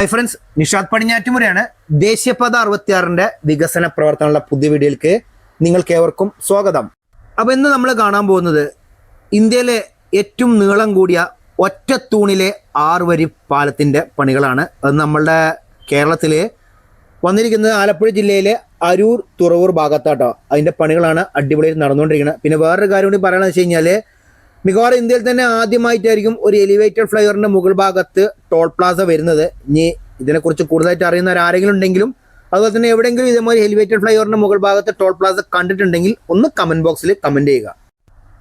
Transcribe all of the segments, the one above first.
Hi friends Nishad പടിഞ്ഞാറ്റുമുറയാണ്. ദേശീയപാത അറുപത്തിയാറിന്റെ വികസന പ്രവർത്തനമുള്ള പുതിയ വീഡിയോയിലേക്ക് നിങ്ങൾക്ക് ഏവർക്കും സ്വാഗതം. അപ്പോൾ ഇന്ന് നമ്മൾ കാണാൻ പോകുന്നത് ഇന്ത്യയിലെ ഏറ്റവും നീളം കൂടിയ ഒറ്റ തൂണിലെ ആറ് വരി പാലത്തിന്റെ പണികളാണ്. അത് നമ്മളുടെ കേരളത്തിലെ വന്നിരിക്കുന്നത് ആലപ്പുഴ ജില്ലയിലെ അരൂർ തുറവൂർ ഭാഗത്താട്ടോ. അതിന്റെ പണികളാണ് അടിപൊളിയിൽ നടന്നുകൊണ്ടിരിക്കുന്നത്. പിന്നെ വേറൊരു കാര്യം കൂടി പറയണമെന്ന് വെച്ച് കഴിഞ്ഞാൽ മിക്കവാറും ഇന്ത്യയിൽ തന്നെ ആദ്യമായിട്ടായിരിക്കും ഒരു എലിവേറ്റഡ് ഫ്ലൈവറിന്റെ മുകൾ ഭാഗത്ത് ടോൾ പ്ലാസ വരുന്നത്. ഇനി ഇതിനെക്കുറിച്ച് കൂടുതലായിട്ട് അറിയുന്നവർ ആരെങ്കിലും ഉണ്ടെങ്കിലും അതുപോലെ തന്നെ എവിടെയെങ്കിലും ഇതേമാതിരി എലിവേറ്റഡ് ഫ്ലൈവറിന്റെ മുകൾ ഭാഗത്ത് ടോൾ പ്ലാസ കണ്ടിട്ടുണ്ടെങ്കിൽ ഒന്ന് കമന്റ് ബോക്സിൽ കമന്റ് ചെയ്യുക.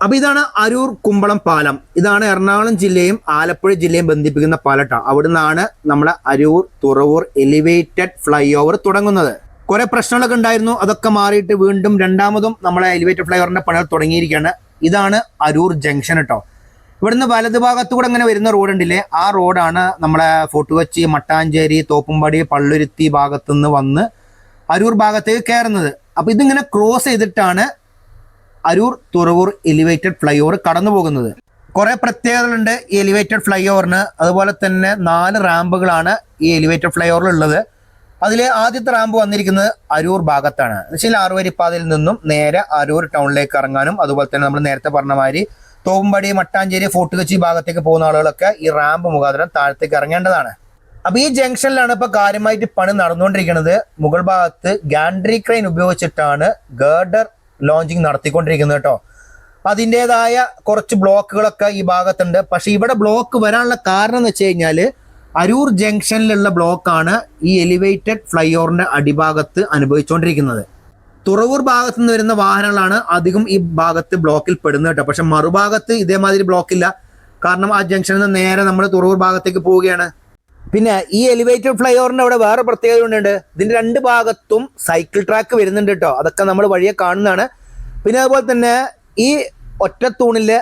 അപ്പൊ ഇതാണ് അരൂർ കുമ്പളം പാലം. ഇതാണ് എറണാകുളം ജില്ലയും ആലപ്പുഴ ജില്ലയും ബന്ധിപ്പിക്കുന്ന പാലട്ടാ. അവിടുന്നാണ് നമ്മുടെ Aroor Thuravoor elevated flyover തുടങ്ങുന്നത്. കുറെ പ്രശ്നങ്ങളൊക്കെ ഉണ്ടായിരുന്നു. അതൊക്കെ മാറിയിട്ട് വീണ്ടും രണ്ടാമതും നമ്മളെ എലിവേറ്റഡ് ഫ്ലൈ ഓവറിന്റെ പണികൾ തുടങ്ങിയിരിക്കുകയാണ്. ഇതാണ് അരൂർ ജംഗ്ഷൻ കേട്ടോ ഇവിടുന്ന് വലത് ഭാഗത്തുകൂടെ ഇങ്ങനെ വരുന്ന റോഡ് ഉണ്ടല്ലേ ആ റോഡാണ് നമ്മളെ ഫോർട്ട് കൊച്ചി മട്ടാഞ്ചേരി തോപ്പുംപടി പള്ളുരുത്തി ഭാഗത്തുനിന്ന് വന്ന് അരൂർ ഭാഗത്തേക്ക് കയറുന്നത്. അപ്പൊ ഇതിങ്ങനെ ക്രോസ് ചെയ്തിട്ടാണ് Aroor Thuravoor elevated flyover കടന്നു പോകുന്നത്. കുറെ പ്രത്യേകതകളുണ്ട് ഈ എലിവേറ്റഡ് ഫ്ലൈ ഓവറിന് അതുപോലെ തന്നെ നാല് റാമ്പുകളാണ് ഈ എലിവേറ്റഡ് ഫ്ലൈ ഓവറിൽ ഉള്ളത്. അതിലെ ആദ്യത്തെ റാമ്പ് വന്നിരിക്കുന്നത് അരൂർ ഭാഗത്താണ്. എന്ന് വെച്ചാൽ ആറുവരിപ്പാതയിൽ നിന്നും നേരെ അരൂർ ടൗണിലേക്ക് ഇറങ്ങാനും അതുപോലെ തന്നെ നമ്മൾ നേരത്തെ പറഞ്ഞ മാതിരി തോമ്പടി മട്ടാഞ്ചേരി ഫോർട്ട് കൊച്ചി ഭാഗത്തേക്ക് പോകുന്ന ആളുകളൊക്കെ ഈ റാമ്പ് മുഖാന്തരം താഴത്തേക്ക് ഇറങ്ങേണ്ടതാണ്. അപ്പൊ ഈ ജംഗ്ഷനിലാണ് ഇപ്പൊ കാര്യമായിട്ട് പണി നടന്നുകൊണ്ടിരിക്കുന്നത്. മുകൾ ഭാഗത്ത് ഗാൻഡ്രി ക്രെയിൻ ഉപയോഗിച്ചിട്ടാണ് ഗേർഡർ ലോഞ്ചിങ് നടത്തിക്കൊണ്ടിരിക്കുന്നത് കേട്ടോ. അതിന്റെതായ കുറച്ച് ബ്ലോക്കുകളൊക്കെ ഈ ഭാഗത്തുണ്ട്. പക്ഷെ ഇവിടെ ബ്ലോക്ക് വരാനുള്ള കാരണം എന്ന് വെച്ച് കഴിഞ്ഞാൽ അരൂർ ജംഗ്ഷനിലുള്ള ബ്ലോക്കാണ് ഈ എലിവേറ്റഡ് ഫ്ലൈ ഓവറിന്റെ അടിഭാഗത്ത് അനുഭവിച്ചുകൊണ്ടിരിക്കുന്നത് തുറവൂർ ഭാഗത്ത് നിന്ന് വരുന്ന വാഹനങ്ങളാണ് അധികം ഈ ഭാഗത്ത് ബ്ലോക്കിൽ പെടുന്നത് കേട്ടോ. പക്ഷെ മറുഭാഗത്ത് ഇതേമാതിരി ബ്ലോക്കില്ല. കാരണം ആ ജംഗ്ഷനിൽ നിന്ന് നേരെ നമ്മൾ തുറവൂർ ഭാഗത്തേക്ക് പോവുകയാണ്. പിന്നെ ഈ എലിവേറ്റഡ് ഫ്ലൈ ഓവറിന്റെ അവിടെ വേറെ പ്രത്യേകത ഉണ്ട് ഇതിന്റെ രണ്ട് ഭാഗത്തും സൈക്കിൾ ട്രാക്ക് വരുന്നുണ്ട് കേട്ടോ. അതൊക്കെ നമ്മൾ വഴിയെ കാണുന്നതാണ്. പിന്നെ അതുപോലെ തന്നെ ഈ ഒറ്റത്തൂണിലെ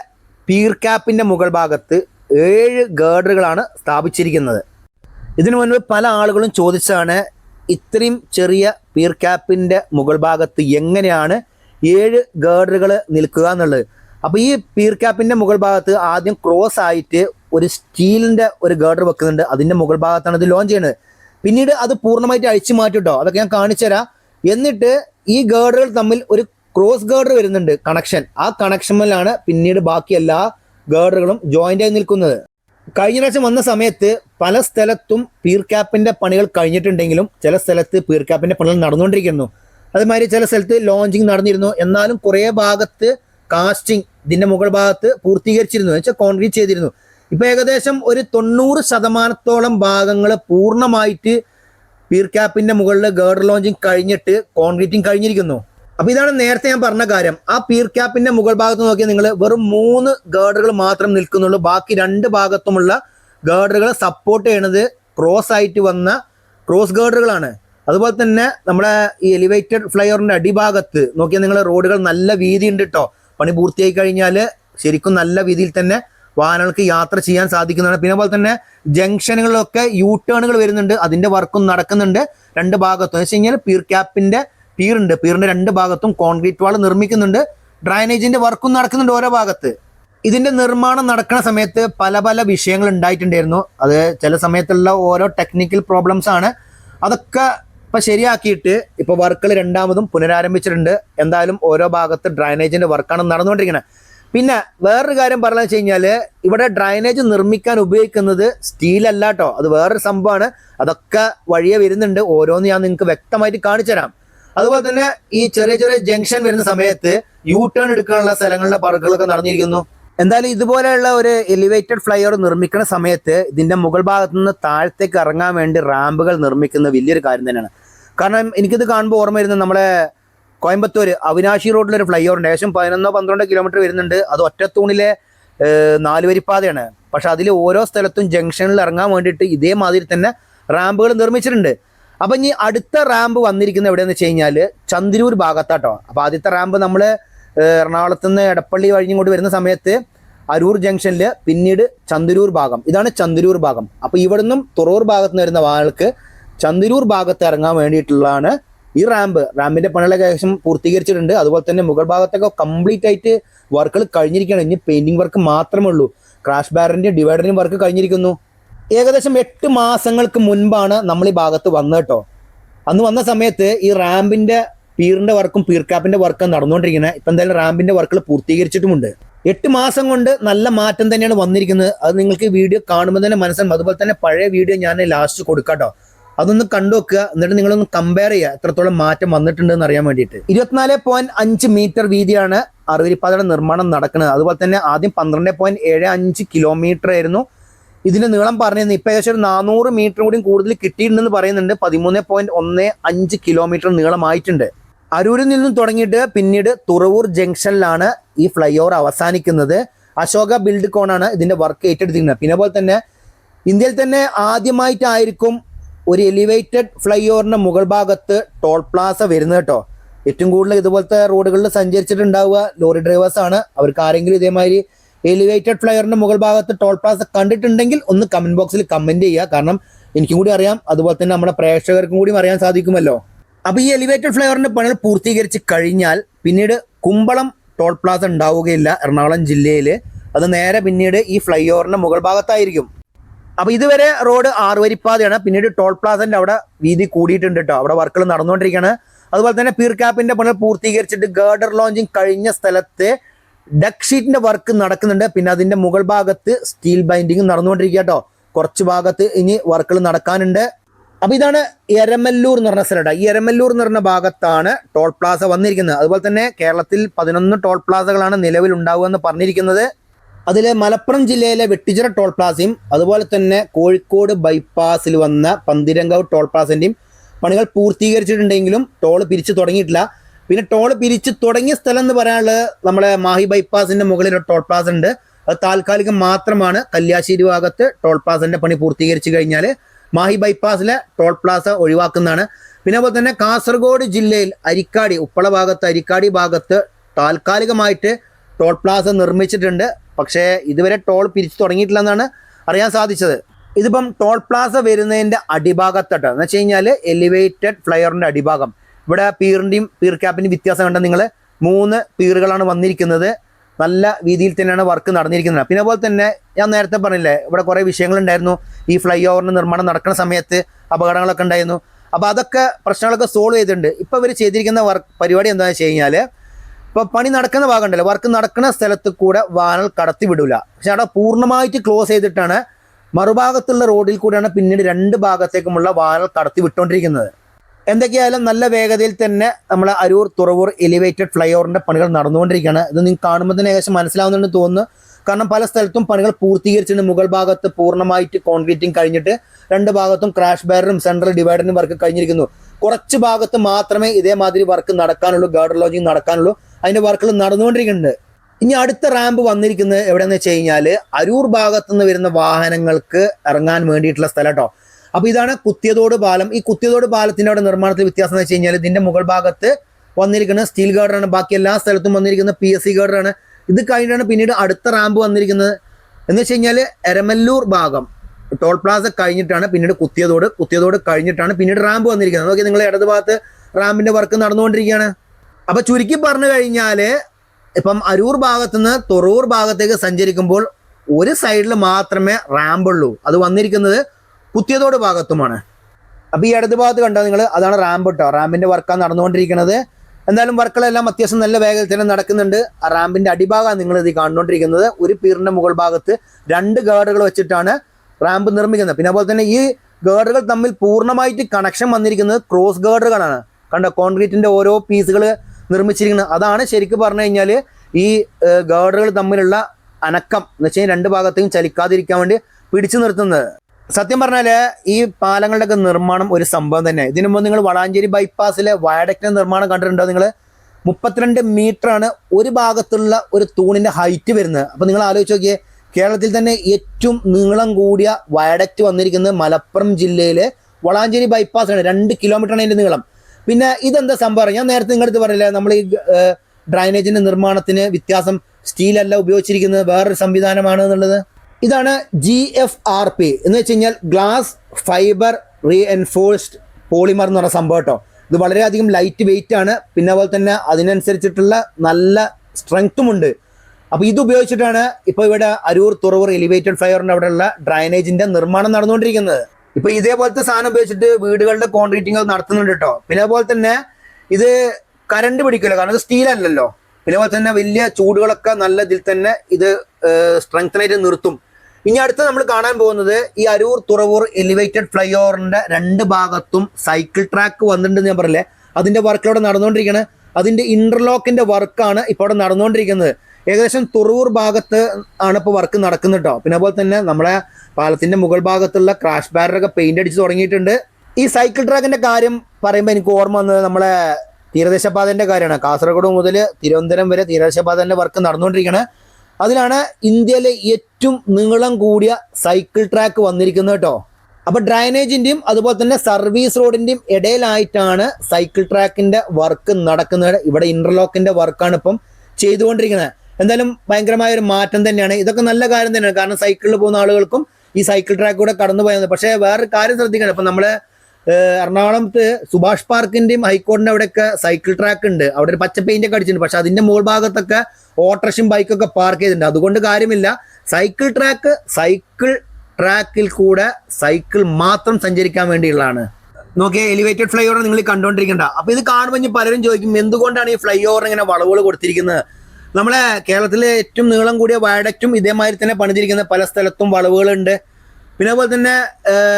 പീർ ക്യാപ്പിന്റെ മുകൾ ഭാഗത്ത് ഏഴ് ഗേഡറുകളാണ് സ്ഥാപിച്ചിരിക്കുന്നത്. ഇതിനു മുൻപ് പല ആളുകളും ചോദിച്ചാണ് ഇത്രയും ചെറിയ പീർ ക്യാപ്പിന്റെ മുകൾ ഭാഗത്ത് എങ്ങനെയാണ് ഏഴ് ഗേഡറുകൾ നിൽക്കുക എന്നുള്ളത്? അപ്പോൾ ഈ പീർ ക്യാപ്പിന്റെ മുകൾ ഭാഗത്ത് ആദ്യം ക്രോസ് ആയിട്ട് ഒരു സ്റ്റീലിന്റെ ഒരു ഗേഡർ വെക്കുന്നുണ്ട്. അതിന്റെ മുകൾ ഭാഗത്താണ് ഇത് ലോഞ്ച് ചെയ്യുന്നത്. പിന്നീട് അത് പൂർണമായിട്ട് അഴിച്ചു മാറ്റിട്ടോ അതൊക്കെ ഞാൻ കാണിച്ചു തരാം. എന്നിട്ട് ഈ ഗേഡറുകൾ തമ്മിൽ ഒരു ക്രോസ് ഗേഡർ വരുന്നുണ്ട്. കണക്ഷൻ. ആ കണക്ഷനിലാണ് പിന്നീട് ബാക്കി എല്ലാ ഗേർഡറുകളും ആയി നിൽക്കുന്നത്. കഴിഞ്ഞ പ്രാവശ്യം വന്ന സമയത്ത് പല സ്ഥലത്തും പീർ ക്യാപ്പിന്റെ പണികൾ കഴിഞ്ഞിട്ടുണ്ടെങ്കിലും ചില സ്ഥലത്ത് പീർ ക്യാപ്പിന്റെ പണികൾ നടന്നുകൊണ്ടിരിക്കുന്നു. അതുമാതിരി ചില സ്ഥലത്ത് ലോഞ്ചിങ് നടന്നിരുന്നു. എന്നാലും കുറേ ഭാഗത്ത് കാസ്റ്റിംഗ് ഇതിന്റെ മുകൾ ഭാഗത്ത് പൂർത്തീകരിച്ചിരുന്നു. എന്ന് വെച്ചാൽ കോൺക്രീറ്റ് ചെയ്തിരുന്നു. ഇപ്പൊ ഏകദേശം ഒരു തൊണ്ണൂറ് ശതമാനത്തോളം ഭാഗങ്ങൾ പൂർണമായിട്ട് പീർ ക്യാപ്പിന്റെ മുകളിൽ ഗേർഡർ ലോഞ്ചിങ് കഴിഞ്ഞിട്ട് കോൺക്രീറ്റിംഗ് കഴിഞ്ഞിരിക്കുന്നു. അപ്പൊ ഇതാണ് നേരത്തെ ഞാൻ പറഞ്ഞ കാര്യം. ആ പീർ ക്യാപ്പിന്റെ മുകൾ ഭാഗത്ത് നോക്കിയാൽ നിങ്ങൾ വെറും മൂന്ന് ഗേർഡറുകൾ മാത്രം നിൽക്കുന്നുള്ളൂ. ബാക്കി രണ്ട് ഭാഗത്തുമുള്ള ഗേർഡറുകളെ സപ്പോർട്ട് ചെയ്യണത് ക്രോസ് ആയിട്ട് വന്ന ക്രോസ് ഗേർഡറുകളാണ് അതുപോലെ തന്നെ നമ്മുടെ ഈ എലിവേറ്റഡ് ഫ്ലൈഓവറിന്റെ അടിഭാഗത്ത് നോക്കിയാൽ നിങ്ങൾ റോഡുകൾ നല്ല വീതി ഉണ്ട് കേട്ടോ പണി പൂർത്തിയായി കഴിഞ്ഞാൽ ശരിക്കും നല്ല വീതിയിൽ തന്നെ വാഹനങ്ങൾക്ക് യാത്ര ചെയ്യാൻ സാധിക്കുന്നതാണ്. പിന്നെ അതുപോലെ തന്നെ ജംഗ്ഷനുകളിലൊക്കെ യൂ ടേണുകൾ വരുന്നുണ്ട്. അതിന്റെ വർക്കും നടക്കുന്നുണ്ട്. രണ്ട് ഭാഗത്തും. എന്ന് വെച്ച് കഴിഞ്ഞാൽ പീർ ക്യാപ്പിന്റെ പീറുണ്ട്. പീറിന്റെ രണ്ട് ഭാഗത്തും കോൺക്രീറ്റ് വാൾ നിർമ്മിക്കുന്നുണ്ട്. ഡ്രൈനേജിന്റെ വർക്കും നടക്കുന്നുണ്ട് ഓരോ ഭാഗത്ത്. ഇതിന്റെ നിർമ്മാണം നടക്കുന്ന സമയത്ത് പല പല വിഷയങ്ങൾ ഉണ്ടായിട്ടുണ്ടായിരുന്നു. അത് ചില സമയത്തുള്ള ഓരോ ടെക്നിക്കൽ പ്രോബ്ലംസ് ആണ്. അതൊക്കെ ഇപ്പൊ ശരിയാക്കിയിട്ട് ഇപ്പൊ വർക്കുകൾ രണ്ടാമതും പുനരാരംഭിച്ചിട്ടുണ്ട്. എന്തായാലും ഓരോ ഭാഗത്ത് ഡ്രൈനേജിന്റെ വർക്കാണ് നടന്നുകൊണ്ടിരിക്കുന്നത് പിന്നെ വേറൊരു കാര്യം പറഞ്ഞു വെച്ച് കഴിഞ്ഞാൽ ഇവിടെ ഡ്രൈനേജ് നിർമ്മിക്കാൻ ഉപയോഗിക്കുന്നത് സ്റ്റീൽ അല്ലാട്ടോ അത് വേറൊരു സംഭവമാണ്. അതൊക്കെ വഴിയെ വരുന്നുണ്ട്. ഓരോന്ന് ഞാൻ നിങ്ങൾക്ക് വ്യക്തമായിട്ട് കാണിച്ചു തരാം അതുപോലെ തന്നെ ഈ ചെറിയ ചെറിയ ജംഗ്ഷൻ വരുന്ന സമയത്ത് യൂ ടേൺ എടുക്കാനുള്ള സ്ഥലങ്ങളിലെ വർക്കുകളൊക്കെ നടന്നിരിക്കുന്നു. എന്തായാലും ഇതുപോലെയുള്ള ഒരു എലിവേറ്റഡ് ഫ്ലൈ ഓവർ നിർമ്മിക്കുന്ന സമയത്ത് ഇതിന്റെ മുകൾ ഭാഗത്ത് നിന്ന് താഴത്തേക്ക് ഇറങ്ങാൻ വേണ്ടി റാമ്പുകൾ നിർമ്മിക്കുന്ന വലിയൊരു കാര്യം തന്നെയാണ്. കാരണം എനിക്കിത് കാണുമ്പോൾ ഓർമ്മ വരുന്നത് നമ്മളെ കോയമ്പത്തൂർ അവിനാശി റോഡിലൊരു ഫ്ലൈ ഉണ്ട് ഏകദേശം പതിനൊന്നോ പന്ത്രണ്ടോ കിലോമീറ്റർ വരുന്നുണ്ട്. അത് ഒറ്റത്തൂണിലെ നാലുവരിപ്പാതയാണ്. പക്ഷെ അതിൽ ഓരോ സ്ഥലത്തും ജംഗ്ഷനിൽ ഇറങ്ങാൻ വേണ്ടിയിട്ട് ഇതേമാതിരി തന്നെ റാമ്പുകൾ നിർമ്മിച്ചിട്ടുണ്ട്. അപ്പൊ ഇനി അടുത്ത റാമ്പ് വന്നിരിക്കുന്ന എവിടെയെന്ന് വെച്ച് കഴിഞ്ഞാൽ ചന്ദ്രൂർ ഭാഗത്താട്ടോ. അപ്പൊ ആദ്യത്തെ റാമ്പ് നമ്മൾ എറണാകുളത്ത് നിന്ന് എടപ്പള്ളി കഴിഞ്ഞിങ്ങോട്ട് വരുന്ന സമയത്ത് അരൂർ ജംഗ്ഷനിൽ പിന്നീട് ചന്ദ്രൂർ ഭാഗം. ഇതാണ് ചന്ദ്രൂർ ഭാഗം. അപ്പൊ ഇവിടുന്നും തുറൂർ ഭാഗത്ത് നിന്ന് വരുന്ന ആൾക്ക് ചന്ദ്രൂർ ഭാഗത്ത് ഇറങ്ങാൻ വേണ്ടിയിട്ടുള്ളതാണ് ഈ റാമ്പ്. റാമ്പിന്റെ പണികളൊക്കെ ഏകദേശം പൂർത്തീകരിച്ചിട്ടുണ്ട്. അതുപോലെ തന്നെ മുകൾ ഭാഗത്തൊക്കെ കംപ്ലീറ്റ് ആയിട്ട് വർക്കുകൾ കഴിഞ്ഞിരിക്കുകയാണ്. ഇനി പെയിന്റിംഗ് വർക്ക് മാത്രമേ ഉള്ളൂ. ക്രാഷ് ബാരറിന്റെയും ഡിവൈഡറിന്റെയും വർക്ക് കഴിഞ്ഞിരിക്കുന്നു. ഏകദേശം എട്ട് മാസങ്ങൾക്ക് മുൻപാണ് നമ്മൾ ഈ ഭാഗത്ത് വന്നത് കേട്ടോ. അന്ന് വന്ന സമയത്ത് ഈ റാമ്പിന്റെ പീറിന്റെ വർക്കും പീർ കാപ്പിന്റെ വർക്കും നടന്നുകൊണ്ടിരിക്കുന്നത്. ഇപ്പൊ എന്തായാലും റാമ്പിന്റെ വർക്കുകൾ പൂർത്തീകരിച്ചിട്ടുമുണ്ട്. എട്ട് മാസം കൊണ്ട് നല്ല മാറ്റം തന്നെയാണ് വന്നിരിക്കുന്നത്. അത് നിങ്ങൾക്ക് വീഡിയോ കാണുമ്പോൾ തന്നെ മനസ്സിലാവും. അതുപോലെ തന്നെ പഴയ വീഡിയോ ഞാൻ ലാസ്റ്റ് കൊടുക്കാട്ടോ അതൊന്ന് കണ്ടു വെക്കുക എന്നിട്ട് നിങ്ങളൊന്ന് കമ്പയർ ചെയ്യുക. എത്രത്തോളം മാറ്റം വന്നിട്ടുണ്ടെന്ന് അറിയാൻ വേണ്ടിയിട്ട്. ഇരുപത്തിനാല് പോയിന്റ് അഞ്ച് മീറ്റർ വീതിയാണ് അറുപരിപ്പാതയുടെ നിർമ്മാണം നടക്കുന്നത്. അതുപോലെ തന്നെ ആദ്യം പന്ത്രണ്ട് പോയിന്റ് ഏഴ് അഞ്ച് കിലോമീറ്റർ ആയിരുന്നു. ഇതിന്റെ നീളം പറഞ്ഞിരുന്നു. ഇപ്പൊ ഏകദേശം ഒരു നാനൂറ് മീറ്റർ കൂടി കൂടുതൽ കിട്ടിയിട്ടുണ്ടെന്ന് പറയുന്നുണ്ട്. പതിമൂന്ന് പോയിന്റ് ഒന്ന് അഞ്ച് കിലോമീറ്റർ നീളമായിട്ടുണ്ട്. അരൂരിൽ നിന്നും തുടങ്ങിയിട്ട് പിന്നീട് തുറവൂർ ജംഗ്ഷനിലാണ് ഈ ഫ്ലൈ ഓവർ അവസാനിക്കുന്നത്. അശോക ബിൽഡ് കോണാണ് ഇതിന്റെ വർക്ക് ഏറ്റെടുത്തിരിക്കുന്നത്. പിന്നെ പോലെ തന്നെ ഇന്ത്യയിൽ തന്നെ ആദ്യമായിട്ടായിരിക്കും ഒരു എലിവേറ്റഡ് ഫ്ലൈ ഓവറിന്റെ മുകൾ ഭാഗത്ത് ടോൾ പ്ലാസ വരുന്നത് കേട്ടോ. ഏറ്റവും കൂടുതൽ ഇതുപോലത്തെ റോഡുകളിൽ സഞ്ചരിച്ചിട്ടുണ്ടാവുക ലോറി ഡ്രൈവേഴ്സാണ് അവർക്ക് ആരെങ്കിലും ഇതേമാതിരി എലിവേറ്റഡ് ഫ്ലയറിന്റെ മുകൾ ഭാഗത്ത് ടോൾ പ്ലാസ കണ്ടിട്ടുണ്ടെങ്കിൽ ഒന്ന് കമന്റ് ബോക്സിൽ കമന്റ് ചെയ്യുക. കാരണം എനിക്കും കൂടി അറിയാം. അതുപോലെ തന്നെ നമ്മുടെ പ്രേക്ഷകർക്കും കൂടി അറിയാൻ സാധിക്കുമല്ലോ. അപ്പൊ ഈ എലിവേറ്റഡ് ഫ്ലയറിന്റെ പണികൾ പൂർത്തീകരിച്ച് കഴിഞ്ഞാൽ പിന്നീട് കുമ്പളം ടോൾ പ്ലാസ ഉണ്ടാവുകയില്ല എറണാകുളം ജില്ലയിൽ അത് നേരെ പിന്നീട് ഈ ഫ്ലൈ ഓവറിന്റെ മുകൾ ഭാഗത്തായിരിക്കും. അപ്പൊ ഇതുവരെ റോഡ് ആറുവരിപ്പാതയാണ്. പിന്നീട് ടോൾ പ്ലാസന്റെ അവിടെ വീതി കൂടിയിട്ടുണ്ട് കേട്ടോ അവിടെ വർക്കുകൾ നടന്നുകൊണ്ടിരിക്കുകയാണ്. അതുപോലെ തന്നെ പീർ ക്യാപ്പിന്റെ പണികൾ പൂർത്തീകരിച്ചിട്ട് ഗേർഡർ ലോഞ്ചിങ് കഴിഞ്ഞ സ്ഥലത്ത് ഡക്ക് ഷീറ്റിന്റെ വർക്ക് നടക്കുന്നുണ്ട്. പിന്നെ അതിന്റെ മുകൾ ഭാഗത്ത് സ്റ്റീൽ ബൈൻഡിങ് നടന്നുകൊണ്ടിരിക്കുക കേട്ടോ കുറച്ച് ഭാഗത്ത് ഇനി വർക്കുകൾ നടക്കാനുണ്ട്. അപ്പൊ ഇതാണ് എരമല്ലൂർ എന്ന് പറഞ്ഞ സ്ഥലം ഈ എരമല്ലൂർ എന്ന് പറഞ്ഞ ഭാഗത്താണ് ടോൾ പ്ലാസ വന്നിരിക്കുന്നത്. അതുപോലെ തന്നെ കേരളത്തിൽ പതിനൊന്ന് ടോൾ പ്ലാസകളാണ് നിലവിൽ ഉണ്ടാവുക എന്ന് പറഞ്ഞിരിക്കുന്നത്. അതിൽ മലപ്പുറം ജില്ലയിലെ വെട്ടിച്ചിറ ടോൾ പ്ലാസയും അതുപോലെ തന്നെ കോഴിക്കോട് ബൈപ്പാസിൽ വന്ന പന്തിരങ്കാവ് ടോൾ പ്ലാസന്റെയും പണികൾ പൂർത്തീകരിച്ചിട്ടുണ്ടെങ്കിലും ടോൾ പിരിച്ചു തുടങ്ങിയിട്ടില്ല. പിന്നെ ടോൾ പിരിച്ചു തുടങ്ങിയ സ്ഥലം എന്ന് പറയാനുള്ളത് നമ്മളെ മാഹി ബൈപ്പാസിന്റെ മുകളിൽ ഒരു ടോൾ പ്ലാസ ഉണ്ട്. അത് താൽക്കാലികം മാത്രമാണ്. കല്യാശ്ശേരി ഭാഗത്ത് ടോൾ പ്ലാസന്റെ പണി പൂർത്തീകരിച്ചു കഴിഞ്ഞാൽ മാഹി ബൈപ്പാസിലെ ടോൾ പ്ലാസ ഒഴിവാക്കുന്നതാണ്. പിന്നെ അതുപോലെ തന്നെ കാസർഗോഡ് ജില്ലയിൽ അരിക്കാടി ഉപ്പള ഭാഗത്ത് അരിക്കാടി ഭാഗത്ത് താൽക്കാലികമായിട്ട് ടോൾ പ്ലാസ നിർമ്മിച്ചിട്ടുണ്ട്. പക്ഷേ ഇതുവരെ ടോൾ പിരിച്ചു തുടങ്ങിയിട്ടില്ല എന്നാണ് അറിയാൻ സാധിച്ചത്. ഇതിപ്പം ടോൾ പ്ലാസ വരുന്നതിന്റെ അടിഭാഗത്തട്ടോ എന്ന് വെച്ച് കഴിഞ്ഞാൽ എലിവേറ്റഡ് ഫ്ലയറിന്റെ അടിഭാഗം. ഇവിടെ പീറിന്റെയും പീർ ക്യാപ്പിന്റെയും വ്യത്യാസം കണ്ട നിങ്ങൾ മൂന്ന് പീറുകളാണ് വന്നിരിക്കുന്നത്. നല്ല രീതിയിൽ തന്നെയാണ് വർക്ക് നടന്നിരിക്കുന്നത്. പിന്നെ അതുപോലെ തന്നെ ഞാൻ നേരത്തെ പറഞ്ഞില്ലേ ഇവിടെ കുറേ വിഷയങ്ങളുണ്ടായിരുന്നു. ഈ ഫ്ലൈ ഓവറിന്റെ നിർമ്മാണം നടക്കുന്ന സമയത്ത് അപകടങ്ങളൊക്കെ ഉണ്ടായിരുന്നു. അപ്പോൾ അതൊക്കെ പ്രശ്നങ്ങളൊക്കെ സോൾവ് ചെയ്തിട്ടുണ്ട്. ഇപ്പോൾ ഇവർ ചെയ്തിരിക്കുന്ന വർക്ക് പരിപാടി എന്താണെന്ന് വെച്ച് കഴിഞ്ഞാൽ ഇപ്പോൾ പണി നടക്കുന്ന ഭാഗമുണ്ടല്ലോ. വർക്ക് നടക്കുന്ന സ്ഥലത്ത് കൂടെ വാനൽ കടത്തി വിടില്ല പക്ഷെ അവിടെ പൂർണമായിട്ട് ക്ലോസ് ചെയ്തിട്ടാണ് മറുഭാഗത്തുള്ള റോഡിൽ കൂടെയാണ് പിന്നീട് രണ്ട് ഭാഗത്തേക്കുമുള്ള വാനൽ കടത്തി വിട്ടുകൊണ്ടിരിക്കുന്നത് എന്തൊക്കെയായാലും നല്ല വേഗതയിൽ തന്നെ നമ്മളെ അരൂർ തുറവൂർ എലിവേറ്റഡ് ഫ്ലൈ ഓവറിന്റെ പണികൾ നടന്നുകൊണ്ടിരിക്കുകയാണ്. ഇത് നിങ്ങൾ കാണുമ്പോൾ തന്നെ ഏകദേശം മനസ്സിലാവുന്നുണ്ടെന്ന് തോന്നുന്നു. കാരണം പല സ്ഥലത്തും പണികൾ പൂർത്തീകരിച്ചിട്ടുണ്ട്. മുകൾ ഭാഗത്ത് പൂർണമായിട്ട് കോൺക്രീറ്റിംഗ് കഴിഞ്ഞിട്ട് രണ്ട് ഭാഗത്തും ക്രാഷ് ബാരറും സെൻട്രൽ ഡിവൈഡറിനും വർക്ക് കഴിഞ്ഞിരിക്കുന്നു. കുറച്ച് ഭാഗത്ത് മാത്രമേ ഇതേമാതിരി വർക്ക് നടക്കാനുള്ളൂ. ഗാർഡർ ലോജിങ് നടക്കാനുള്ളൂ. അതിന്റെ വർക്കുകൾ നടന്നുകൊണ്ടിരിക്കുന്നുണ്ട്. ഇനി അടുത്ത റാമ്പ് വന്നിരിക്കുന്നത് എവിടെയെന്ന് വെച്ച് കഴിഞ്ഞാൽ അരൂർ ഭാഗത്തുനിന്ന് വരുന്ന വാഹനങ്ങൾക്ക് ഇറങ്ങാൻ വേണ്ടിയിട്ടുള്ള സ്ഥലം കേട്ടോ. അപ്പൊ ഇതാണ് കുത്തിയതോട് പാലം. ഈ കുത്തിയതോട് പാലത്തിന്റെ അവിടെ നിർമ്മാണത്തിൽ വ്യത്യാസം എന്ന് വെച്ച് കഴിഞ്ഞാൽ ഇതിന്റെ മുകൾ ഭാഗത്ത് വന്നിരിക്കുന്ന സ്റ്റീൽ ഗാർഡറാണ്. ബാക്കി എല്ലാ സ്ഥലത്തും വന്നിരിക്കുന്ന പി എസ് സി ഗാർഡറാണ്. ഇത് കഴിഞ്ഞാണ് പിന്നീട് അടുത്ത റാമ്പ് വന്നിരിക്കുന്നത്. എന്ന് വെച്ച് കഴിഞ്ഞാൽ എരമല്ലൂർ ഭാഗം ടോൾ പ്ലാസ കഴിഞ്ഞിട്ടാണ് പിന്നീട് കുത്തിയതോട് കുത്തിയതോട് കഴിഞ്ഞിട്ടാണ് പിന്നീട് റാമ്പ് വന്നിരിക്കുന്നത്. നോക്കി നിങ്ങൾ ഇടത് ഭാഗത്ത് റാമ്പിന്റെ വർക്ക് നടന്നുകൊണ്ടിരിക്കുകയാണ്. അപ്പൊ ചുരുക്കി പറഞ്ഞു കഴിഞ്ഞാൽ ഇപ്പം അരൂർ ഭാഗത്തുനിന്ന് തൊറൂർ ഭാഗത്തേക്ക് സഞ്ചരിക്കുമ്പോൾ ഒരു സൈഡിൽ മാത്രമേ റാമ്പുള്ളൂ. അത് വന്നിരിക്കുന്നത് കുത്തിയതോട് ഭാഗത്തുമാണ്. അപ്പൊ ഈ ഇടത് ഭാഗത്ത് കണ്ടോ നിങ്ങൾ അതാണ് റാമ്പ് കേട്ടോ റാമ്പിന്റെ വർക്കാണ് നടന്നുകൊണ്ടിരിക്കുന്നത്. എന്തായാലും വർക്കുകളെല്ലാം അത്യാവശ്യം നല്ല വേഗത്തിൽ തന്നെ നടക്കുന്നുണ്ട്. ആ റാമ്പിന്റെ അടിഭാഗമാണ് നിങ്ങൾ ഇത് കണ്ടുകൊണ്ടിരിക്കുന്നത്. ഒരു പീറിന്റെ മുകൾ ഭാഗത്ത് രണ്ട് ഗാർഡുകൾ വെച്ചിട്ടാണ് റാമ്പ് നിർമ്മിക്കുന്നത്. പിന്നെ അതുപോലെ തന്നെ ഈ ഗാർഡുകൾ തമ്മിൽ പൂർണമായിട്ട് കണക്ഷൻ വന്നിരിക്കുന്നത് ക്രോസ് ഗേഡുകളാണ് കണ്ടോ? കോൺക്രീറ്റിന്റെ ഓരോ പീസുകൾ നിർമ്മിച്ചിരിക്കുന്നത്. അതാണ് ശരിക്കും പറഞ്ഞു കഴിഞ്ഞാൽ ഈ ഗാർഡുകൾ തമ്മിലുള്ള അനക്കം. എന്ന് വെച്ചാൽ രണ്ട് ഭാഗത്തേക്കും ചലിക്കാതിരിക്കാൻ വേണ്ടി പിടിച്ചു നിർത്തുന്നത്. സത്യം പറഞ്ഞാൽ ഈ പാലങ്ങളുടെ ഒക്കെ നിർമ്മാണം ഒരു സംഭവം തന്നെ. ഇതിനു മുമ്പ് നിങ്ങൾ വളാഞ്ചേരി ബൈപ്പാസിലെ വയഡക്റ്റിന്റെ നിർമ്മാണം കണ്ടിട്ടുണ്ടോ നിങ്ങൾ മുപ്പത്തിരണ്ട് മീറ്റർ ആണ് ഒരു ഭാഗത്തുള്ള ഒരു തൂണിന്റെ ഹൈറ്റ് വരുന്നത്. അപ്പൊ നിങ്ങൾ ആലോചിച്ച് നോക്കിയേ കേരളത്തിൽ തന്നെ ഏറ്റവും നീളം കൂടിയ വയഡക്റ്റ് വന്നിരിക്കുന്നത് മലപ്പുറം ജില്ലയിലെ വളാഞ്ചേരി ബൈപ്പാസാണ്. രണ്ട് കിലോമീറ്റർ ആണ് അതിന്റെ നീളം. പിന്നെ ഇതെന്താ സംഭവം? ഞാൻ നേരത്തെ നിങ്ങളടുത്ത് പറഞ്ഞില്ലേ നമ്മൾ ഈ ഡ്രൈനേജിന്റെ നിർമ്മാണത്തിന് വ്യത്യാസം സ്റ്റീലല്ല ഉപയോഗിച്ചിരിക്കുന്നത് വേറൊരു സംവിധാനമാണ് എന്നുള്ളത് ഇതാണ് ജി എഫ് ആർ പി എന്ന് വെച്ച് കഴിഞ്ഞാൽ glass fibre reinforced polymer എന്ന് പറഞ്ഞ സംഭവം കേട്ടോ. ഇത് വളരെയധികം ലൈറ്റ് വെയിറ്റ് ആണ്. പിന്നെ അതുപോലെ തന്നെ അതിനനുസരിച്ചിട്ടുള്ള നല്ല സ്ട്രെങ്ത്തും ഉണ്ട്. അപ്പൊ ഇത് ഉപയോഗിച്ചിട്ടാണ് ഇപ്പോൾ ഇവിടെ അരൂർ തുറവൂർ എലിവേറ്റഡ് ഫ്ലൈവറിന്റെ അവിടെയുള്ള ഡ്രൈനേജിന്റെ നിർമ്മാണം നടന്നുകൊണ്ടിരിക്കുന്നത്. ഇപ്പോൾ ഇതേപോലത്തെ സാധനം ഉപയോഗിച്ചിട്ട് വീടുകളുടെ കോൺക്രീറ്റിങ്ങൾ നടത്തുന്നുണ്ട് കേട്ടോ. പിന്നെ അതുപോലെ തന്നെ ഇത് കരണ്ട് പിടിക്കില്ല. കാരണം ഇത് സ്റ്റീൽ അല്ലല്ലോ. പിന്നെ അതുപോലെ തന്നെ വലിയ ചൂടുകളൊക്കെ നല്ല ഇതിൽ തന്നെ ഇത് സ്ട്രെങ്തനായിട്ട് നിർത്തും. ഇനി അടുത്ത് നമ്മൾ കാണാൻ പോകുന്നത് ഈ അരൂർ തുറവൂർ എലിവേറ്റഡ് ഫ്ലൈ ഓവറിന്റെ രണ്ട് ഭാഗത്തും സൈക്കിൾ ട്രാക്ക് വന്നിട്ടുണ്ടെന്ന് ഞാൻ പറഞ്ഞില്ലേ? അതിന്റെ വർക്ക് ഇവിടെ നടന്നുകൊണ്ടിരിക്കുകയാണ് അതിന്റെ ഇന്റർലോക്കിന്റെ വർക്കാണ് ഇപ്പോൾ അവിടെ നടന്നുകൊണ്ടിരിക്കുന്നത്. ഏകദേശം തുറവൂർ ഭാഗത്ത് ആണ് ഇപ്പോൾ വർക്ക് നടക്കുന്നത് പിന്നെ അതുപോലെ തന്നെ നമ്മളെ പാലത്തിന്റെ മുകൾ ഭാഗത്തുള്ള ക്രാഷ് ബാരറൊക്കെ പെയിന്റ് അടിച്ച് തുടങ്ങിയിട്ടുണ്ട്. ഈ സൈക്കിൾ ട്രാക്കിന്റെ കാര്യം പറയുമ്പോൾ എനിക്ക് ഓർമ്മ വന്നത് നമ്മളെ തീരദേശപാതന്റെ കാര്യമാണ്. കാസർഗോഡ് മുതൽ തിരുവനന്തപുരം വരെ തീരദേശപാതന്റെ വർക്ക് നടന്നുകൊണ്ടിരിക്കുകയാണ് അതിലാണ് ഇന്ത്യയിലെ ഏറ്റവും നീളം കൂടിയ സൈക്കിൾ ട്രാക്ക് വന്നിരിക്കുന്നത് കേട്ടോ. അപ്പൊ ഡ്രൈനേജിന്റെയും അതുപോലെ തന്നെ സർവീസ് റോഡിന്റെയും ഇടയിലായിട്ടാണ് സൈക്കിൾ ട്രാക്കിന്റെ വർക്ക് നടക്കുന്നത്. ഇവിടെ ഇന്റർലോക്കിന്റെ വർക്കാണ് ഇപ്പം ചെയ്തുകൊണ്ടിരിക്കുന്നത്. എന്തായാലും ഭയങ്കരമായ ഒരു മാറ്റം തന്നെയാണ്. ഇതൊക്കെ നല്ല കാര്യം തന്നെയാണ്. കാരണം സൈക്കിളിൽ പോകുന്ന ആളുകൾക്കും ഈ സൈക്കിൾ ട്രാക്ക് കൂടെ കടന്നു പോയത് പക്ഷേ വേറൊരു കാര്യം ശ്രദ്ധിക്കണം. ഇപ്പൊ നമ്മൾ ഏഹ് എറണാകുളത്ത് സുഭാഷ് പാർക്കിന്റെയും ഹൈക്കോടതിന്റെ അവിടെയൊക്കെ സൈക്കിൾ ട്രാക്ക് ഉണ്ട്. അവിടെ ഒരു പച്ച പെയിന്റ് ഒക്കെ അടിച്ചിട്ടുണ്ട്. പക്ഷെ അതിന്റെ മുകൾ ഭാഗത്തൊക്കെ ഓട്ടോറിക്ഷയും ബൈക്കൊക്കെ പാർക്ക് ചെയ്തിട്ടുണ്ട്. അതുകൊണ്ട് കാര്യമില്ല. സൈക്കിൾ ട്രാക്ക് സൈക്കിൾ ട്രാക്കിൽ കൂടെ സൈക്കിൾ മാത്രം സഞ്ചരിക്കാൻ വേണ്ടിയുള്ളതാണ്. നോക്കിയ എലിവേറ്റഡ് ഫ്ലൈ ഓവർ നിങ്ങൾ കണ്ടുകൊണ്ടിരിക്കണ്ട. അപ്പൊ ഇത് കാണുമ്പോൾ പലരും ചോദിക്കും എന്തുകൊണ്ടാണ് ഈ ഫ്ലൈ ഓവർ ഇങ്ങനെ വളവുകൾ കൊടുത്തിരിക്കുന്നത്? നമ്മളെ കേരളത്തിലെ ഏറ്റവും നീളം കൂടിയ വയഡക്റ്റും ഇതേമാതിരി തന്നെ പണിതിരിക്കുന്ന പല സ്ഥലത്തും വളവുകളുണ്ട്. പിന്നെ അതുപോലെ തന്നെ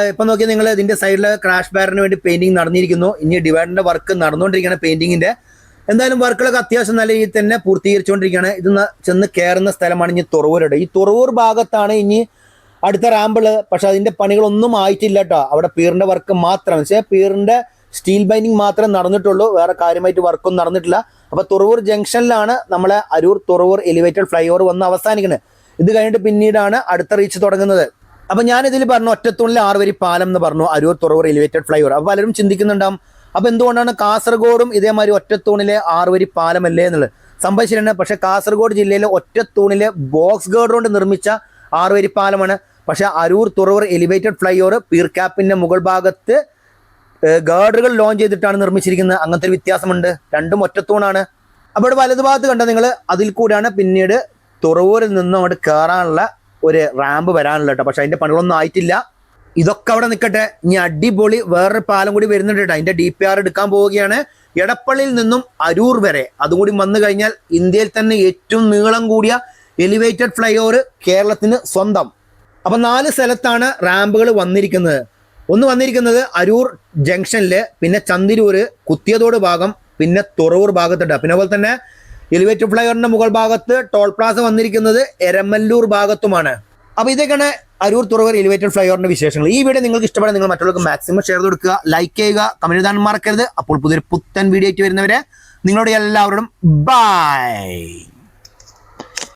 ഇപ്പൊ നോക്കിയാൽ നിങ്ങൾ ഇതിന്റെ സൈഡിൽ ക്രാഷ് ബാരിന് വേണ്ടി പെയിന്റിങ് നടന്നിരിക്കുന്നു. ഇനി ഡിവൈഡറിന്റെ വർക്ക് നടന്നുകൊണ്ടിരിക്കുകയാണ് പെയിന്റിങ്ങിന്റെ എന്തായാലും വർക്കുകളൊക്കെ അത്യാവശ്യം നല്ല രീതിയിൽ തന്നെ പൂർത്തീകരിച്ചുകൊണ്ടിരിക്കുകയാണ്. ഇത് ചെന്ന് കയറുന്ന സ്ഥലമാണ് ഇനി തുറവൂരുടെ. ഈ തുറവൂർ ഭാഗത്താണ് ഇനി അടുത്ത റാമ്പിൾ പക്ഷെ അതിന്റെ പണികളൊന്നും ആയിട്ടില്ല കേട്ടോ അവിടെ പീറിന്റെ വർക്ക് മാത്രം. പക്ഷേ പീറിന്റെ സ്റ്റീൽ ബൈൻഡിങ് മാത്രമേ നടന്നിട്ടുള്ളൂ. വേറെ കാര്യമായിട്ട് വർക്കൊന്നും നടന്നിട്ടില്ല. അപ്പൊ തുറവൂർ ജംഗ്ഷനിലാണ് നമ്മളെ Aroor Thuravoor elevated flyover വന്ന് അവസാനിക്കുന്നത്. ഇത് കഴിഞ്ഞിട്ട് പിന്നീടാണ് അടുത്ത റീച്ച് തുടങ്ങുന്നത്. അപ്പൊ ഞാൻ ഇതിൽ പറഞ്ഞു ഒറ്റത്തൂണിൽ ആറുവരി പാലം എന്ന് പറഞ്ഞു Aroor Thuravoor elevated flyover അപ്പൊ പലരും ചിന്തിക്കുന്നുണ്ടാവും അപ്പൊ എന്തുകൊണ്ടാണ് കാസർഗോഡും ഇതേമാതിരി ഒറ്റത്തൂണിലെ ആറുവരി പാലമല്ലേ എന്നുള്ളത്? സംഭവിച്ചിട്ടുണ്ട് പക്ഷെ കാസർഗോഡ് ജില്ലയിലെ ഒറ്റത്തൂണിലെ ബോക്സ് ഗേർഡ് കൊണ്ട് നിർമ്മിച്ച ആറുവരി പാലമാണ്. പക്ഷെ Aroor Thuravoor elevated flyover pier ക്യാപ്പിന്റെ മുകൾ ഭാഗത്ത് ഗേർഡുകൾ ലോഞ്ച് ചെയ്തിട്ടാണ് നിർമ്മിച്ചിരിക്കുന്നത്. അങ്ങനത്തെ ഒരു വ്യത്യാസമുണ്ട്. രണ്ടും ഒറ്റത്തൂണാണ്. അപ്പോൾ വലതുഭാഗത്ത് കണ്ട നിങ്ങൾ അതിൽ കൂടെയാണ് പിന്നീട് തുറവൂരിൽ നിന്നും അവിടെ കയറാനുള്ള ഒരു റാമ്പ് വരാനുള്ള കേട്ടോ പക്ഷെ അതിന്റെ പണികളൊന്നും ആയിട്ടില്ല. ഇതൊക്കെ അവിടെ നിൽക്കട്ടെ ഇനി അടിപൊളി വേറൊരു പാലം കൂടി വരുന്നുണ്ട് കേട്ടോ അതിന്റെ ഡി പി ആർ എടുക്കാൻ പോവുകയാണ്. എടപ്പള്ളിയിൽ നിന്നും അരൂർ വരെ. അതും കൂടി വന്നു കഴിഞ്ഞാൽ ഇന്ത്യയിൽ തന്നെ ഏറ്റവും നീളം കൂടിയ എലിവേറ്റഡ് ഫ്ലൈ ഓവർ കേരളത്തിന് സ്വന്തം. അപ്പൊ നാല് സ്ഥലത്താണ് റാമ്പുകൾ വന്നിരിക്കുന്നത്. ഒന്ന് വന്നിരിക്കുന്നത് അരൂർ ജംഗ്ഷനിൽ പിന്നെ ചന്തിരൂർ കുത്തിയതോട് ഭാഗം പിന്നെ തുറവൂർ ഭാഗത്തുണ്ട് പിന്നെ അതുപോലെ തന്നെ എലിവേറ്റഡ് ഫ്ലൈഓവറിന്റെ മുകൾ ഭാഗത്ത് ടോൾ പ്ലാസ വന്നിരിക്കുന്നത് എരമല്ലൂർ ഭാഗത്തുമാണ്. അപ്പൊ ഇതൊക്കെയാണ് അരൂർ തുറവർ എലിവേറ്റഡ് ഫ്ലൈഓവറിന്റെ വിശേഷങ്ങൾ. ഈ വീഡിയോ നിങ്ങൾക്ക് ഇഷ്ടപ്പെടാൻ നിങ്ങൾ മറ്റുള്ളവർക്ക് മാക്സിമം ഷെയർ കൊടുക്കുക ലൈക്ക് ചെയ്യുക കമന്റ് ഇതാണ് മറക്കരുത്. അപ്പോൾ പുതിയൊരു പുത്തൻ വീഡിയോ ആയിട്ട് വരുന്നവരെ നിങ്ങളോട് എല്ലാവരോടും ബൈ